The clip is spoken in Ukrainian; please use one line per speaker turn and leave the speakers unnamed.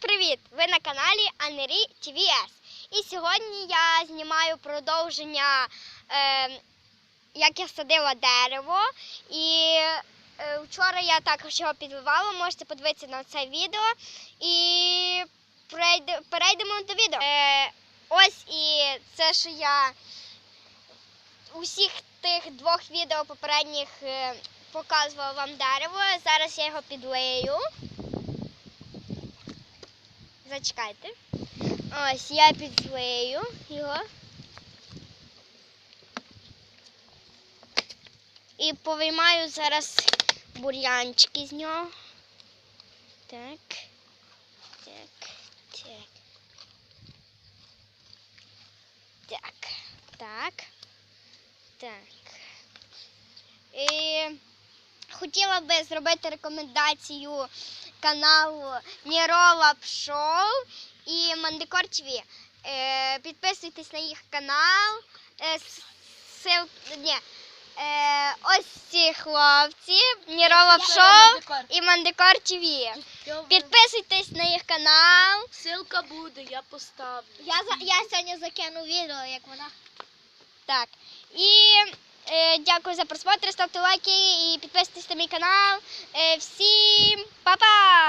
привіт! Ви на каналі Анері ТВС. І сьогодні я знімаю продовження, е, як я садила дерево. І е, вчора я також його підливала, можете подивитися на це відео. І перейде- перейдемо до відео. Е, ось і це, що я у всіх тих двох відео попередніх е, показувала вам дерево. Зараз я його підлию. Зачекайте. Ось я підлию його. І повиймаю зараз бур'янчики з нього. Так. Так. Так. Так. Так. Так. І хотіла би зробити рекомендацію каналу Мірова Пшов і Мандикор ТВ. Е, підписуйтесь на їх канал. Е, сил... Ні. Е, ось ці хлопці, Мірова Пшов і Мандикор ТВ. Підписуйтесь на їх канал.
Ссылка буде, я поставлю.
Я, я сьогодні закину відео, як вона. Так. І дякую за просмотр, ставте лайки і підписуйтесь на мій канал. Е, всім па-па!